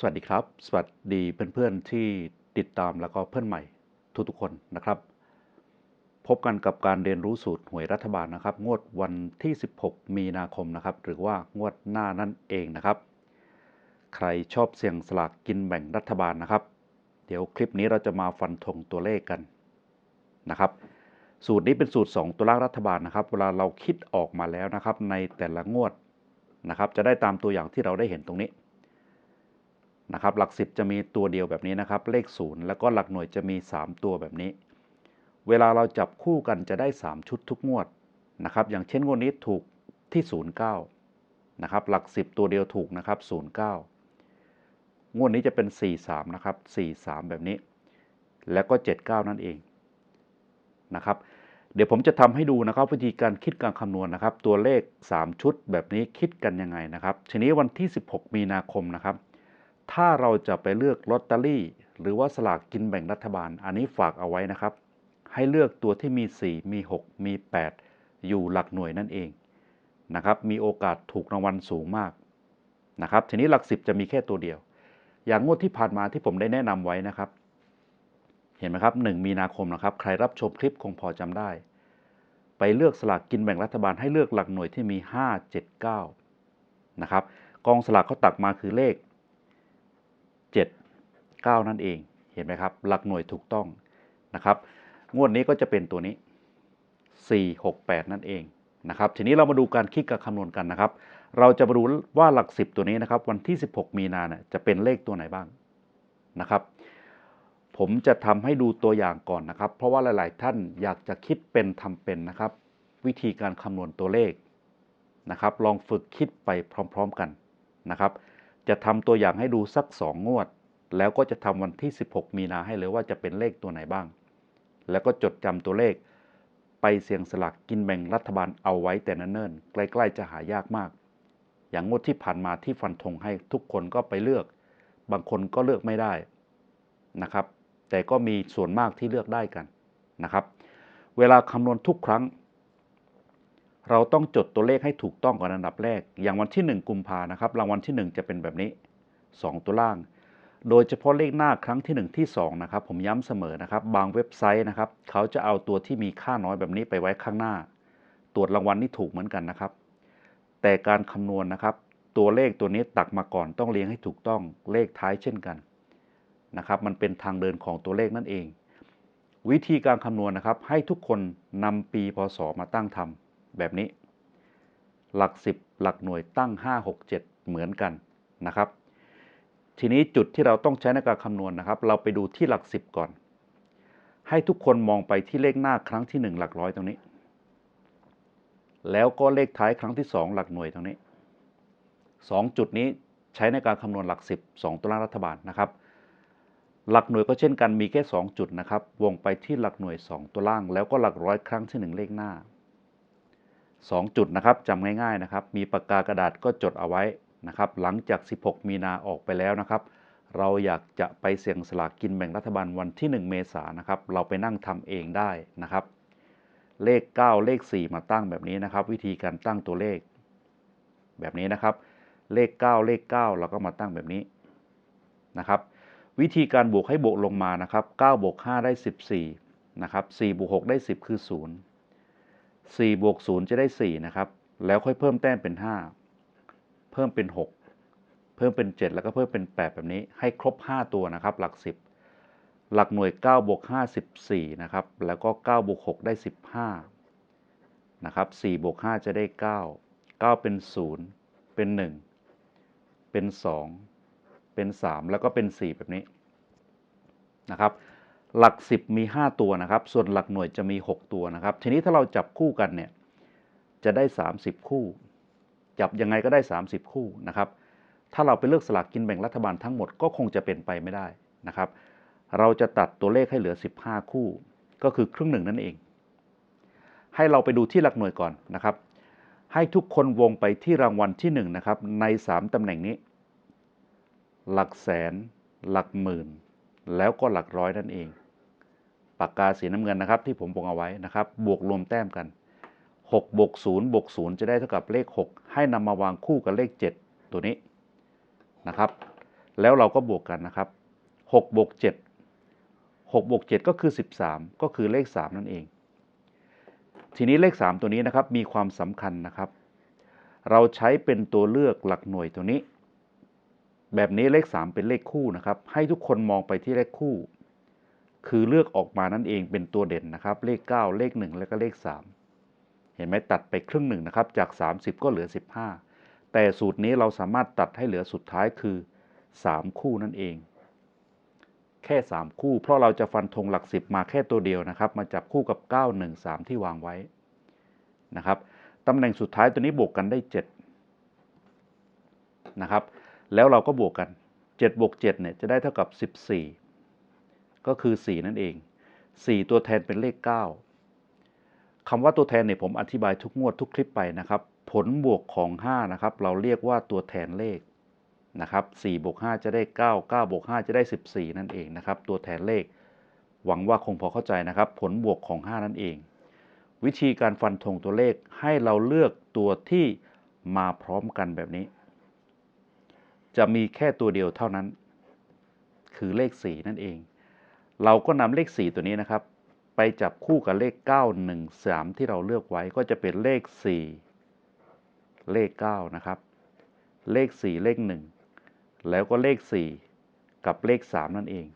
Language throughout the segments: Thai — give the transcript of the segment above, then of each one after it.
สวัสดีครับ สวัสดีเพื่อนๆที่ติดตามแล้วก็เพื่อนใหม่ทุกๆคนนะครับ พบกันกับการเรียนรู้สูตรหวยรัฐบาลนะครับ งวดวันที่ 16 มีนาคมนะครับ หรือว่างวดหน้านั่นเองนะครับ ใครชอบเสี่ยงสลากกินแบ่งรัฐบาลนะครับ เดี๋ยวคลิปนี้เราจะมาฟันธงตัวเลขกันนะครับ สูตรนี้เป็นสูตร 2 ตัวล่างรัฐบาลนะครับ เวลาเราคิดออกมาแล้วนะครับ ในแต่ละงวดนะครับ จะได้ตามตัวอย่างที่เราได้เห็นตรงนี้ นะครับหลัก 10 จะมีตัวเดียวแบบนี้นะครับ เลข 0 แล้วก็หลักหน่วยจะมี 3 ตัวแบบนี้ เวลาเราจับคู่กันจะได้ 3 ชุดทุกงวดนะครับ อย่างเช่นงวดนี้ถูกที่ 09นะครับหลัก 10 ตัวเดียวถูกนะครับ 09 งวดนี้จะเป็น 43 นะครับ 43 แบบนี้ แล้วก็ 79 นั่นเองนะครับเดี๋ยวผมจะทำให้ดูนะครับวิธีการคิดการคำนวณนะครับ ตัวเลข 3 ชุดแบบนี้คิดกันยังไงนะครับ ทีนี้วันที่ 16 มีนาคมนะครับ ถ้าเราจะไปเลือกลอตเตอรี่ หรือว่าสลากกินแบ่งรัฐบาล อันนี้ฝากเอาไว้นะครับ ให้เลือกตัวที่มี 4 มี 6 มี 8 อยู่หลักหน่วยนั่นเองนะครับ มีโอกาสถูกรางวัลสูงมากนะครับ ทีนี้หลัก 10 จะมีแค่ตัวเดียว อย่างงวดที่ผ่านมาที่ผมได้แนะนำไว้นะครับ เห็นไหมครับ 1 มีนาคมนะครับ ใครรับชมคลิปคงพอจำได้ ไปเลือกสลากกินแบ่งรัฐบาลให้เลือกหลักหน่วยที่มี 5 7 9 นะครับ กองสลากเขาตักมาคือเลข 9 นั่นเองเห็นไหมครับ หลักหน่วยถูกต้องนะครับ งวดนี้ก็จะเป็นตัวนี้ 4 6 8 นั่นเองนะครับ ทีนี้เรามาดูการคิดกับคำนวณกันนะครับ เราจะมาดูว่าหลัก 10 ตัวนี้นะครับ วันที่ 16 มีนาเนี่ยจะเป็นเลขตัวไหนบ้างนะครับ ผมจะทำให้ดูตัวอย่างก่อนนะครับ เพราะว่าหลาย ๆ ท่านอยากจะคิดเป็นทำเป็นนะครับ วิธีการคำนวณตัวเลขนะครับ ลองฝึกคิดไปพร้อม ๆ กันนะครับ จะทำตัวอย่างให้ดูสัก 2 งวด แล้วก็จะทำวันที่ 16 มีนาให้เลยว่าจะเป็นเลขตัวไหนบ้าง แล้วก็จดจำตัวเลข ไปเสี่ยงสลากกินแบ่งรัฐบาลเอาไว้แต่นเนิ่นๆใกล้ๆจะหายากมาก อย่างงวดที่ผ่านมาที่ฟันธงให้ทุกคนก็ไปเลือก บางคนก็เลือกไม่ได้นะครับ แต่ก็มีส่วนมากที่เลือกได้กันนะครับ เวลาคำนวณทุกครั้ง เราต้องจดตัวเลขให้ถูกต้องก่อนอันดับแรก อย่างวันที่ 1 กุมภานะครับรางวัลที่ 1 จะเป็นแบบนี้ 2 ตัวล่าง โดยเฉพาะเลขหน้าครั้งที่ 1 ที่2นะครับผมย้ำเสมอนะครับ บางเว็บไซต์นะครับ เขาจะเอาตัวที่มีค่าน้อยแบบนี้ไปไว้ข้างหน้า ตรวจรางวัลนี่ถูกเหมือนกันนะครับ แต่การคำนวณนะครับ ตัวเลขตัวนี้ตักมาก่อนต้องเรียงให้ถูกต้องเลขท้ายเช่นกันนะครับ มันเป็นทางเดินของตัวเลขนั่นเอง วิธีการคำนวณนะครับ ให้ทุกคนนำปีพศมาตั้งทำแบบนี้ หลัก 10 หลักหน่วยตั้ง 5 6 7 เหมือนกันนะครับ ทีนี้จุดที่เราต้องใช้ในการคำนวณนะครับ เราไปดูที่หลัก 10 ก่อน ให้ทุกคนมองไปที่เลขหน้าครั้งที่ 1 หลักร้อยตรงนี้ แล้วก็เลขท้ายครั้งที่ 2 หลักหน่วยตรงนี้ 2 จุดนี้ใช้ในการคำนวณหลัก 10 2ตัวล่างรัฐบาลนะครับ หลักหน่วยก็เช่นกันมีแค่ 2 จุดนะครับ วงไปที่หลักหน่วย 2 ตัวล่าง แล้วก็หลักร้อยครั้งที่ 1 เลขหน้า 2 จุดนะครับจำง่ายๆนะครับ มีปากกากระดาษก็จดเอาไว้ นะครับหลังจาก 16 มีนาออกไปแล้วนะครับ เราอยากจะไปเสี่ยงสลากกินแบ่งรัฐบาลวันที่ 1 เมษายนนะครับ เราไปนั่งทำเองได้นะครับ เลข 9 เลข 4 มาตั้งแบบนี้นะครับ วิธีการตั้งตัวเลข แบบนี้นะครับ เลข 9 เลข 9 เราก็มาตั้งแบบนี้นะครับ วิธีการบวกให้บวกลงมานะครับ9บวก5ได้ 14นะครับ4บวก6ได้ 10 คือ 0 4บวก0จะได้4นะครับ แล้วค่อยเพิ่มแต้มเป็น 5 เพิ่มเป็น 6 เพิ่มเป็น 7 แล้วก็เพิ่มเป็น 8 แบบนี้ ให้ครบ 5 ตัวนะครับ หลัก 10 หลักหน่วย9บวก5 14นะครับ แล้วก็9บวก6ได้ 15นะครับ4บวก5จะได้ 9 9 เป็น 0 เป็น 1 เป็น 2 เป็น 3 แล้วก็เป็น 4 แบบนี้นะครับหลัก 10 มี 5 ตัวนะครับ ส่วนหลักหน่วยจะมี 6 ตัวนะครับ ทีนี้ถ้าเราจับคู่กันเนี่ย จะได้ 30 คู่ จับยังไงก็ได้ 30 คู่นะครับถ้าเราไปเลือกสลากกินแบ่งรัฐบาลทั้งหมดก็คงจะเป็นไปไม่ได้นะครับเราจะตัดตัวเลขให้เหลือ 15 คู่ ก็คือครึ่งหนึ่งนั่นเอง ให้เราไปดูที่หลักหน่วยก่อนนะครับ ให้ทุกคนวงไปที่รางวัลที่1นะครับใน 3 ตำแหน่งนี้ หลักแสน หลักหมื่น แล้วก็หลักร้อยนั่นเองปากกาสีน้ำเงินนะครับที่ผมวงเอาไว้นะครับ บวกรวมแต้มกัน 6บวก0บวก0จะได้เท่ากับเลข 6 ให้นำมาวางคู่กับเลข 7 ตัวนี้นะครับ แล้วเราก็บวกกันนะครับ6บวก7 6บวก7ก็คือ 13 ก็คือเลข 3 นั่นเอง ทีนี้เลข 3 ตัวนี้นะครับมีความสำคัญนะครับ เราใช้เป็นตัวเลือกหลักหน่วยตัวนี้ แบบนี้เลข 3 เป็นเลขคู่นะครับ ให้ทุกคนมองไปที่เลขคู่ คือเลือกออกมานั่นเองเป็นตัวเด่นนะครับ เลข 9 เลข 1 แล้วก็เลข 3 เห็นไหมตัดไปครึ่งหนึ่งนะครับจาก 30 ก็เหลือ 15 แต่สูตรนี้เราสามารถตัดให้เหลือสุดท้ายคือ 3 คู่นั่นเอง แค่ 3 คู่ เพราะเราจะฟันธงหลัก 10 มาแค่ตัวเดียวนะครับ มาจับคู่กับ 9 1 3 ที่วางไว้นะครับตำแหน่งสุดท้ายตัวนี้บวกกันได้ 7 นะครับ แล้วเราก็บวกกัน 7 บวก 7 เนี่ยจะได้เท่ากับ 14 ก็คือ 4 นั่นเอง 4 ตัวแทนเป็นเลข 9 คำว่าตัวแทนเนี่ยผมอธิบายทุกงวดทุกคลิปไปนะครับ ผลบวกของ 5 นะครับ เราเรียกว่าตัวแทนเลขนะครับ4บวก5จะได้ 9 9บวก5จะได้ 14 นั่นเองนะครับ ตัวแทนเลข หวังว่าคงพอเข้าใจนะครับ ผลบวกของ 5 นั่นเอง วิธีการฟันธงตัวเลขให้เราเลือกตัวที่มาพร้อมกันแบบนี้ จะมีแค่ตัวเดียวเท่านั้น คือเลข 4 นั่นเอง เราก็นำเลข 4 ตัวนี้นะครับ ไปจับคู่กับเลข 9 1 3 ที่เราเลือกไว้ก็จะเป็นเลข 4 เลข 9 นะครับ เลข 4 เลข 1 แล้วก็เลข 4 กับเลข 3 นั่นเอง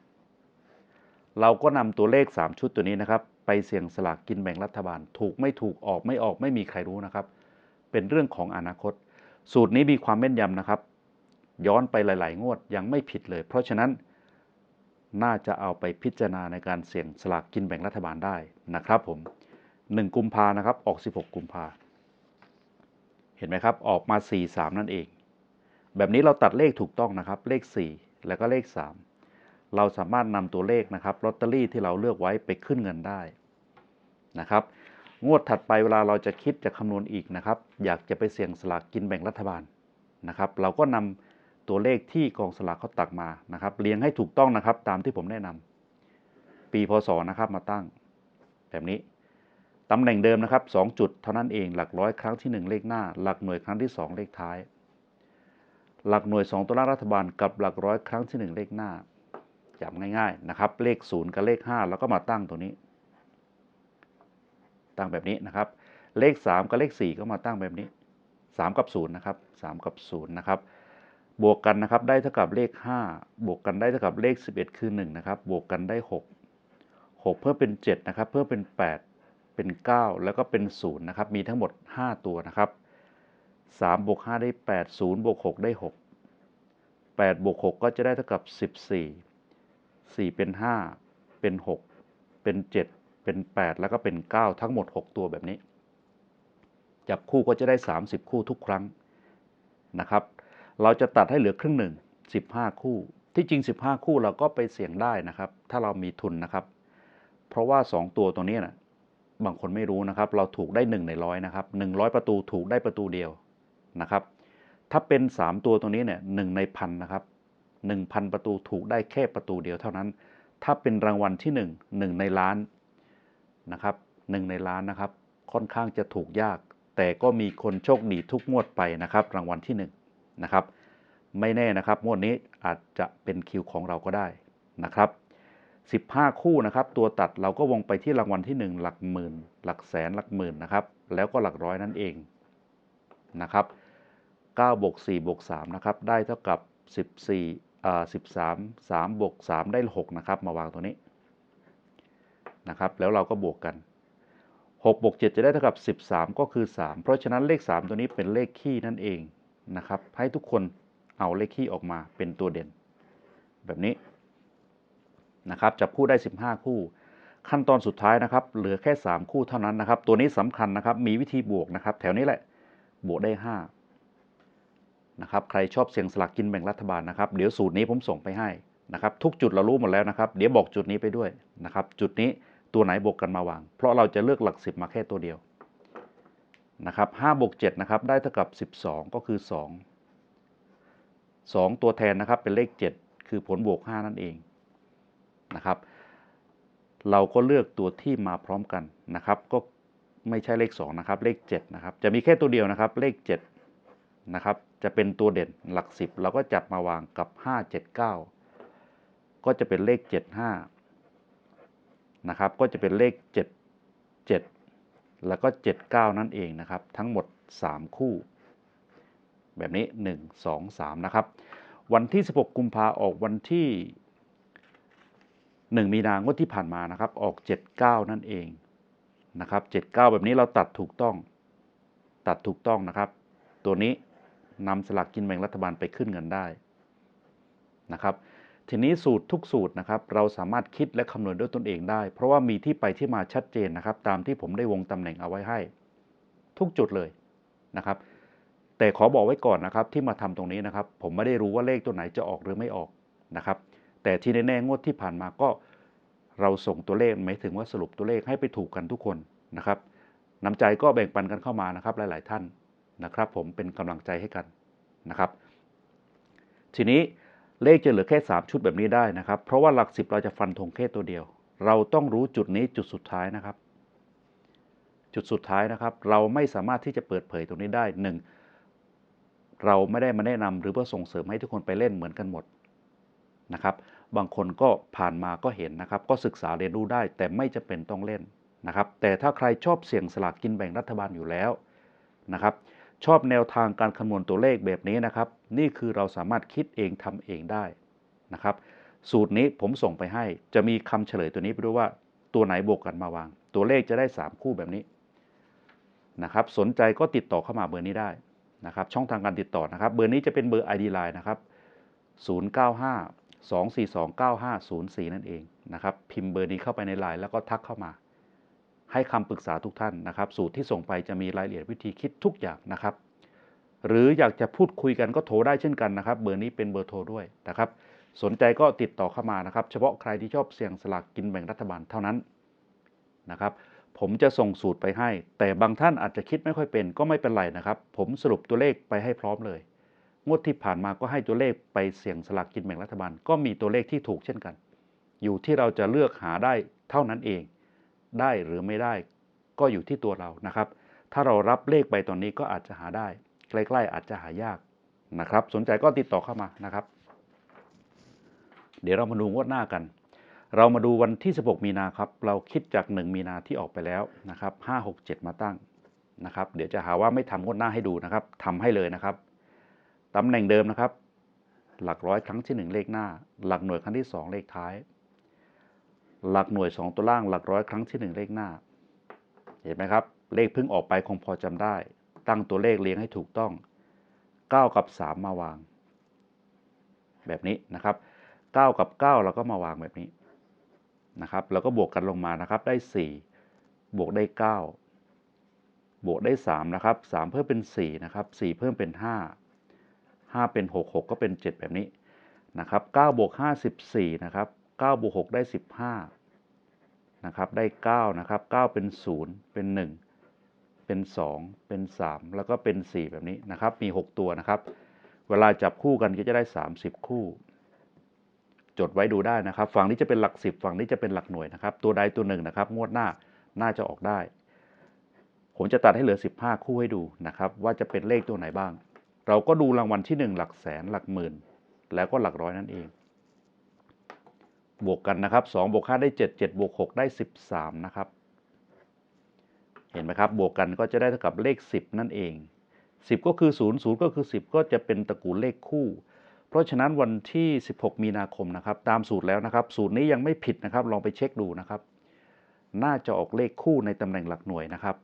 เราก็นำตัวเลข 3 ชุดตัวนี้นะครับ ไปเสี่ยงสลากกินแบ่งรัฐบาล ถูกไม่ถูกออกไม่ออกไม่มีใครรู้นะครับ เป็นเรื่องของอนาคต สูตรนี้มีความแม่นยำนะครับ ย้อนไปหลาย ๆ งวดยังไม่ผิดเลย เพราะฉะนั้น น่าจะเอาไปพิจารณาในการเสี่ยงสลากกินแบ่งรัฐบาลได้นะครับผม 1 กุมภานะครับ ออก 16 กุมภาเห็นไหมครับ ออกมา 4 3 นั่นเอง แบบนี้เราตัดเลขถูกต้องนะครับ เลข 4 แล้วก็เลข 3 เราสามารถนำตัวเลขนะครับลอตเตอรี่ที่เราเลือกไว้ไปขึ้นเงินได้นะครับ งวดถัดไปเวลาเราจะคิดจะคำนวณอีกนะครับ อยากจะไปเสี่ยงสลากกินแบ่งรัฐบาลนะครับ เราก็นำ ตัวเลขที่กองสลากเขาตักมานะครับ เรียงให้ถูกต้องนะครับ ตามที่ผมแนะนำปีพศนะครับมาตั้ง แบบนี้ตำแหน่งเดิมนะครับ 2 จุดเท่านั้นเองหลักร้อยครั้งที่ 1 เลขหน้า หลักหน่วยครั้งที่ 2 เลขท้าย หลักหน่วย 2 ตัวเล่างรัฐบาลกับหลักร้อยครั้งที่ 1 เลขหน้าจำง่ายๆนะครับเลข 0 กับเลข 5 แล้วก็มาตั้งตัวนี้ ตั้งแบบนี้นะครับ เลข 3 กับเลข 4 ก็มาตั้งแบบนี้ 3 กับ0นะครับ3กับ0นะครับ บวกกันนะครับได้เท่ากับเลข 5 บวกกันได้เท่ากับเลข 11 คือ1นะครับบวกกันได้ 6 6 เพิ่มเป็น 7 นะครับ เพิ่มเป็น 8 เป็น 9 แล้วก็เป็น 0 นะครับ มีทั้งหมด 5 ตัวนะครับ 3 บวก 5 ได้ 8 0 บวก 6 ได้ 6 8 บวก 6 ก็จะได้เท่ากับ 14 4 เป็น 5 เป็น 6 เป็น 7 เป็น 8 แล้วก็เป็น 9 ทั้งหมด 6 ตัวแบบนี้ จับคู่ก็จะได้ 30 คู่ทุกครั้งนะครับ เราจะตัดให้เหลือครึ่งหนึ่ง15 คู่ ที่จริง 15 คู่เราก็ไปเสี่ยงได้นะครับ ถ้าเรามีทุนนะครับ เพราะว่า 2 ตัวตัวนี้นะบางคนไม่รู้นะครับ เราถูกได้ 1 ในร้อยนะครับ100 ประตูถูกได้ประตูเดียวนะครับ ถ้าเป็น 3 ตัวตัวนี้เนี่ยหในพันนะครับ1,000 ประตูถูกได้แค่ประตูเดียวเท่านั้น ถ้าเป็นรางวัลที่ 1 1 ในล้านนะครับ1ในล้านนะครับ ค่อนข้างจะถูกยาก แต่ก็มีคนโชคดีทุกงวดไปนะครับ รางวัลที่ 1 นะครับ ไม่แน่นะครับงวดนี้อาจจะเป็นคิวของเราก็ได้นะครับ 15 คู่นะครับ ตัวตัดเราก็วงไปที่รางวัลที่ 1 หลักหมื่น หลักแสนหลักหมื่นนะครับ แล้วก็หลักร้อยนั่นเองนะครับ9บวก4บวก3นะครับ ได้เท่ากับ 14อ่า13 3บวก3 ได้ 6 นะครับ มาวางตัวนี้นะครับ แล้วเราก็บวกกัน6บวก7จะได้เท่ากับ 13 ก็คือ 3 เพราะฉะนั้นเลข 3 ตัวนี้เป็นเลขคี่นั่นเอง นะครับให้ทุกคนเอาเลขคี่ออกมาเป็นตัวเด่น แบบนี้นะครับจับคู่ได้ 15 คู่ ขั้นตอนสุดท้ายนะครับ เหลือแค่ 3 คู่เท่านั้นนะครับ ตัวนี้สำคัญนะครับ มีวิธีบวกนะครับ แถวนี้แหละบวกได้ 5 นะครับ ใครชอบเสี่ยงสลากกินแบ่งรัฐบาลนะครับ เดี๋ยวสูตรนี้ผมส่งไปให้นะครับ ทุกจุดเรารู้หมดแล้วนะครับ เดี๋ยวบอกจุดนี้ไปด้วยนะครับ จุดนี้ตัวไหนบวกกันมาวาง เพราะเราจะเลือกหลัก10มาแค่ตัวเดียว นะครับ5บวก7นะครับได้เท่ากับ 12 ก็คือ 2 2 ตัวแทนนะครับเป็นเลข 7 คือผลบวก 5 นั่นเองนะครับ เราก็เลือกตัวที่มาพร้อมกันนะครับ ก็ไม่ใช่เลข 2 นะครับ เลข 7 นะครับ จะมีแค่ตัวเดียวนะครับ เลข 7 นะครับ จะเป็นตัวเด่นหลักสิบเราก็จับมาวางกับ 5 7 9 ก็จะเป็นเลข 75 นะครับ ก็จะเป็นเลข 7 7 แล้วก็ 79 นั่นเองนะครับ ทั้งหมด 3 คู่ แบบนี้ 1 2 3 นะครับ วันที่ 16 กุมภาออกวันที่ 1 มีนางวดที่ผ่านมานะครับ ออก 79 นั่นเองนะครับ 79 แบบนี้เราตัดถูกต้อง ตัดถูกต้องนะครับ ตัวนี้นำสลากกินแบ่งรัฐบาลไปขึ้นเงินได้นะครับ ทีนี้สูตรทุกสูตรนะครับเราสามารถคิดและคำนวณด้วยตนเองได้ เพราะว่ามีที่ไปที่มาชัดเจนนะครับ ตามที่ผมได้วงตำแหน่งเอาไว้ให้ ทุกจุดเลยนะครับ แต่ขอบอกไว้ก่อนนะครับ ที่มาทำตรงนี้นะครับ ผมไม่ได้รู้ว่าเลขตัวไหนจะออกหรือไม่ออกนะครับ แต่ที่แน่ๆงวดที่ผ่านมาก็เราส่งตัวเลขหมายถึงว่าสรุปตัวเลขให้ไปถูกกันทุกคนนะครับน้ำใจก็แบ่งปันกันเข้ามานะครับ หลาย ๆ ท่านนะครับ ผมเป็นกำลังใจให้กันนะครับ ทีนี้ เลขจะเหลือแค่ 3 ชุดแบบนี้ได้นะครับ เพราะว่าหลักสิบเราจะฟันธงแค่ตัวเดียว เราต้องรู้จุดนี้จุดสุดท้ายนะครับ จุดสุดท้ายนะครับ เราไม่สามารถที่จะเปิดเผยตรงนี้ได้หนึ่งเราไม่ได้มาแนะนำหรือเพื่อส่งเสริมให้ทุกคนไปเล่นเหมือนกันหมดนะครับ บางคนก็ผ่านมาก็เห็นนะครับ ก็ศึกษาเรียนรู้ได้ แต่ไม่จะเป็นต้องเล่นนะครับ แต่ถ้าใครชอบเสี่ยงสลากกินแบ่งรัฐบาลอยู่แล้วนะครับ ชอบแนวทางการคำนวณตัวเลขแบบนี้นะครับ นี่คือเราสามารถคิดเองทำเองได้นะครับ สูตรนี้ผมส่งไปให้ จะมีคำเฉลยตัวนี้ไปด้วยว่าตัวไหนบวกกันมาวาง ตัวเลขจะได้ 3 คู่แบบนี้นะครับ สนใจก็ติดต่อเข้ามาเบอร์นี้ได้นะครับ ช่องทางการติดต่อนะครับ เบอร์นี้จะเป็นเบอร์ ID Line นะครับ 095 242 9504 นั่นเองนะครับ พิมพ์เบอร์นี้เข้าไปในไลน์แล้วก็ทักเข้ามา ให้คำปรึกษาทุกท่านนะครับ สูตรที่ส่งไปจะมีรายละเอียดวิธีคิดทุกอย่างนะครับ หรืออยากจะพูดคุยกันก็โทรได้เช่นกันนะครับ เบอร์นี้เป็นเบอร์โทรด้วยนะครับ สนใจก็ติดต่อเข้ามานะครับ เฉพาะใครที่ชอบเสี่ยงสลากกินแบ่งรัฐบาลเท่านั้นนะครับผมจะส่งสูตรไปให้ แต่บางท่านอาจจะคิดไม่ค่อยเป็นก็ไม่เป็นไรนะครับ ผมสรุปตัวเลขไปให้พร้อมเลย งวดที่ผ่านมาก็ให้ตัวเลขไปเสี่ยงสลากกินแบ่งรัฐบาล ก็มีตัวเลขที่ถูกเช่นกัน อยู่ที่เราจะเลือกหาได้เท่านั้นเอง ได้หรือไม่ได้ ก็อยู่ที่ตัวเรานะครับ ถ้าเรารับเลขไปตอนนี้ก็อาจจะหาได้ ใกล้ๆอาจจะหายากนะครับ สนใจก็ติดต่อเข้ามานะครับ เดี๋ยวเรามาดูงวดหน้ากัน เรามาดูวันที่ 16 มีนาครับ เราคิดจาก 1 มีนาที่ออกไปแล้วนะครับ5 6 7 มาตั้งนะครับ เดี๋ยวจะหาว่าไม่ทำงวดหน้าให้ดูนะครับทำให้เลยนะครับตำแหน่งเดิมนะครับ หลักร้อยครั้งที่ 1 เลขหน้า หลักหน่วยครั้งที่ 2 เลขท้าย หลักหน่วย 2 ตัวล่างหลักร้อยครั้งที่ 1 เลขหน้า เห็นไหมครับ เลขเพิ่งออกไปคงพอจำได้ ตั้งตัวเลขเรียงให้ถูกต้อง 9 กับ 3 มาวาง แบบนี้นะครับ 9 กับ 9 เราก็มาวางแบบนี้นะครับแล้วก็บวกกันลงมานะครับได้ 4 บวกได้ 9 บวกได้ 3 นะครับ 3 เพิ่มเป็น 4 นะครับ 4 เพิ่มเป็น 5 5 เป็น 6 6 ก็เป็น 7 แบบนี้นะครับ9บวก5 14นะครับ 9บวก6ได้ 15นะครับได้9นะครับ9เป็น 0 เป็น 1 เป็น 2 เป็น 3 แล้วก็เป็น 4 แบบนี้นะครับมี 6 ตัวนะครับ เวลาจับคู่กันก็จะได้ 30 คู่ จดไว้ดูได้นะครับ ฝั่งนี้จะเป็นหลัก 10 ฝั่งนี้จะเป็นหลักหน่วยนะครับ ตัวใดตัวหนึ่งนะครับ งวดหน้าน่าจะออกได้ ผมจะตัดให้เหลือ 15 คู่ให้ดูนะครับว่าจะเป็นเลขตัวไหนบ้าง เราก็ดูรางวัลที่ 1 หลักแสนหลักหมื่น แล้วก็หลักร้อยนั่นเอง บวกกันนะครับ2บวก5ได้ 7 7บวก6ได้ 13 นะครับ เห็นไหมครับ บวกกันก็จะได้เท่ากับเลข 10 นั่นเอง 10 ก็คือ 0 0 ก็คือ 10 ก็จะเป็นตระกูลเลขคู่ เพราะฉะนั้นวันที่ 16 มีนาคมนะครับ ตามสูตรแล้วนะครับ สูตรนี้ยังไม่ผิดนะครับ ลองไปเช็คดูนะครับ น่าจะออกเลขคู่ในตำแหน่งหลักหน่วยนะครับ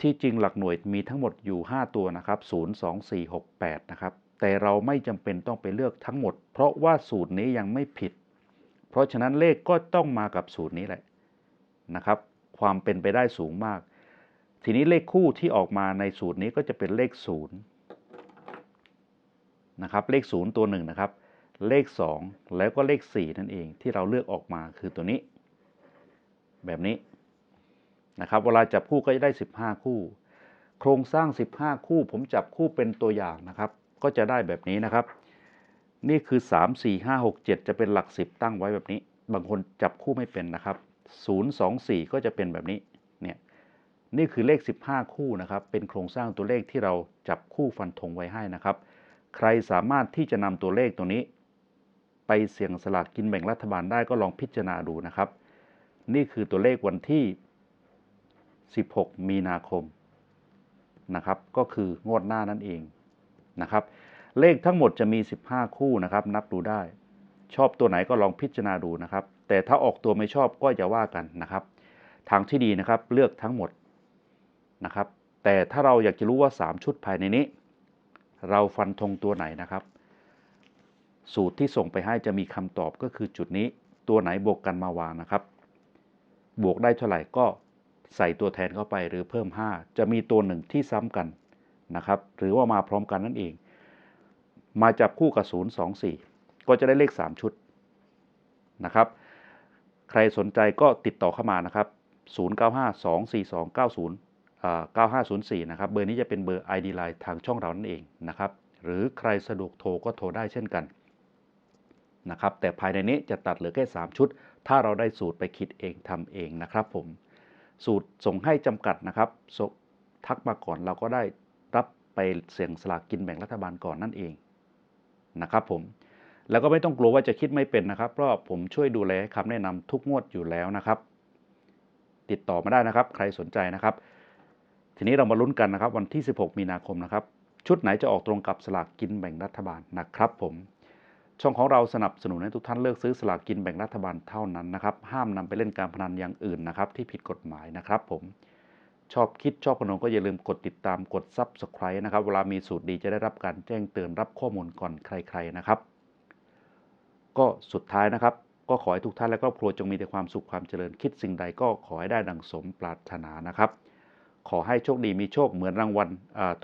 ที่จริงหลักหน่วยมีทั้งหมดอยู่ 5 ตัวนะครับ 0 2 4 6 8 นะครับ แต่เราไม่จำเป็นต้องไปเลือกทั้งหมด เพราะว่าสูตรนี้ยังไม่ผิด เพราะฉะนั้นเลขก็ต้องมากับสูตรนี้แหละนะครับ ความเป็นไปได้สูงมาก ทีนี้เลขคู่ที่ออกมาในสูตรนี้ก็จะเป็นเลข0นะครับ เลข 0 ตัวหนึ่งนะครับ เลข 2 แล้วก็เลข 4 นั่นเองที่เราเลือกออกมาคือตัวนี้ แบบนี้นะครับ เวลาจับคู่ก็จะได้ 15 คู่ โครงสร้าง 15 คู่ ผมจับคู่เป็นตัวอย่างนะครับ ก็จะได้แบบนี้นะครับ นี่คือ 3 4 5 6 7 จะเป็นหลัก 10 ตั้งไว้แบบนี้ บางคนจับคู่ไม่เป็นนะครับ 0 2 4 ก็จะเป็นแบบนี้เนี่ยนี่คือเลข 15 คู่นะครับ เป็นโครงสร้างตัวเลขที่เราจับคู่ฟันธงไว้ให้นะครับ ใครสามารถที่จะนำตัวเลขตัวนี้ ไปเสี่ยงสลากกินแบ่งรัฐบาลได้ก็ลองพิจารณาดูนะครับ นี่คือตัวเลขวันที่ 16 มีนาคมนะครับ ก็คืองวดหน้านั่นเองนะครับ เลขทั้งหมดจะมี 15 คู่นะครับ นับดูได้ ชอบตัวไหนก็ลองพิจารณาดูนะครับ แต่ถ้าออกตัวไม่ชอบก็อย่าว่ากันนะครับ ทางที่ดีนะครับเลือกทั้งหมดนะครับ แต่ถ้าเราอยากจะรู้ว่า 3 ชุดภายในนี้ เราฟันธงตัวไหนนะครับ สูตรที่ส่งไปให้จะมีคำตอบก็คือจุดนี้ตัวไหนบวกกันมาวางนะครับ บวกได้เท่าไหร่ก็ใส่ตัวแทนเข้าไปหรือเพิ่ม 5 จะมีตัวหนึ่งที่ซ้ำกันนะครับ หรือว่ามาพร้อมกันนั่นเอง มาจับคู่กับ 0 2 4 ก็จะได้เลข 3 ชุดนะครับ ใครสนใจก็ติดต่อเข้ามานะครับ 09524290 9504 นะครับ เบอร์นี้จะเป็นเบอร์ ID Line ทางช่องเรานั่นเองนะครับ หรือใครสะดวกโทรก็โทรได้เช่นกันนะครับ แต่ภายในนี้จะตัดเหลือแค่ 3 ชุด ถ้าเราได้สูตรไปคิดเองทำเองนะครับผม สูตรส่งให้จำกัดนะครับ ทักมาก่อนเราก็ได้รับไปเสี่ยงสลากกินแบ่งรัฐบาลก่อนนั่นเอง นะครับผมแล้วก็ไม่ต้องกลัวว่าจะคิดไม่เป็นนะครับ เพราะผมช่วยดูแลคำแนะนำทุกงวดอยู่แล้วนะครับ ติดต่อมาได้นะครับ ใครสนใจนะครับ ทีนี้เรามาลุ้นกันนะครับ วันที่ 16 มีนาคมนะครับ ชุดไหนจะออกตรงกับสลากกินแบ่งรัฐบาลนะครับ ผมช่องของเราสนับสนุนให้ทุกท่านเลือกซื้อสลากกินแบ่งรัฐบาลเท่านั้นนะครับ ห้ามนำไปเล่นการพนันอย่างอื่นนะครับ ที่ผิดกฎหมายนะครับ ผม ชอบคิดชอบขนมก็อย่าลืมกดติดตามกด Subscribe นะครับ เวลามีสูตรดีจะได้รับการแจ้งเตือนรับข้อมูลก่อนใคร ๆนะครับ ก็สุดท้ายนะครับ ก็ขอให้ทุกท่านและครอบครัวจงมีแต่ความสุขความเจริญคิดสิ่งใดก็ขอให้ได้ดังสมปรารถนานะครับ ขอให้โชคดีมีโชคเหมือนรางวัล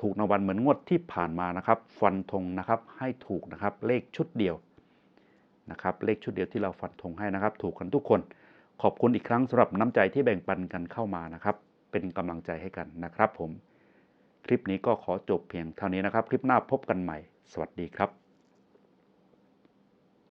ถูกรางวัลเหมือนงวดที่ผ่านมานะครับ ฟันธงนะครับให้ถูกนะครับเลขชุดเดียวนะครับเลขชุดเดียวที่เราฟันธงให้นะครับ ถูกกันทุกคน ขอบคุณอีกครั้งสำหรับน้ำใจที่แบ่งปันกันเข้ามานะครับ เป็นกำลังใจให้กันนะครับผม คลิปนี้ก็ขอจบเพียงเท่านี้นะครับ คลิปหน้าพบกันใหม่ สวัสดีครับ